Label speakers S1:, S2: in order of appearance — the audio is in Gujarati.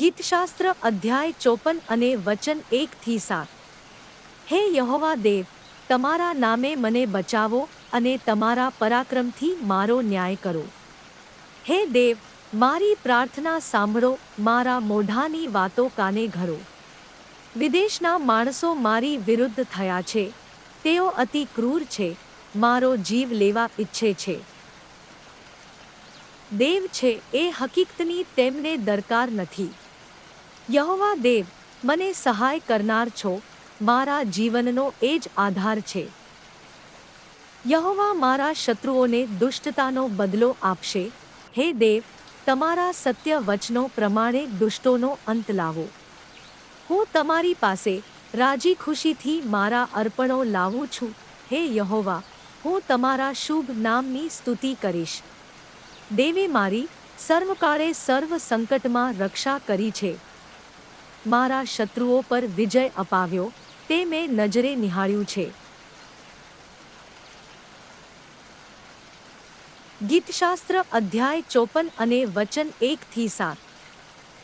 S1: ગીતશાસ્ત્ર અધ્યાય ચોપન અને વચન એકથી સાત. હે યહોવા દેવ, તમારા નામે મને બચાવો અને તમારા પરાક્રમથી મારો ન્યાય કરો. હે દેવ, મારી પ્રાર્થના સાંભળો, મારા મોઢાની વાતો કાને ઘરો. વિદેશના માણસો મારી વિરુદ્ધ થયા છે. તેઓ અતિ ક્રૂર છે, મારો જીવ લેવા ઈચ્છે છે. દેવ છે, એ હકીકતની તેમને દરકાર નથી. યહોવા દેવ, મને સહાય કરનાર છો, મારા જીવનનો એ જ આધાર છે. યહોવા મારા શત્રુઓને દુષ્ટતાનો બદલો આપશે. હે દેવ, તમારા સત્ય વચનો પ્રમાણે દુષ્ટોનો અંત લાવો. હું તમારી પાસે રાજી ખુશીથી મારા અર્પણો લાવું છું. હે યહોવા, હું તમારા શુભ નામની સ્તુતિ કરીશ. દેવે મારી સર્વકાળે સર્વ સંકટમાં રક્ષા કરી છે. મારા શત્રુઓ પર વિજય અપાવ્યો, તે મેં નજરે નિહાળ્યું છે. ગીતશાસ્ત્ર અધ્યાય ચોપન અને વચન એકથી સાત.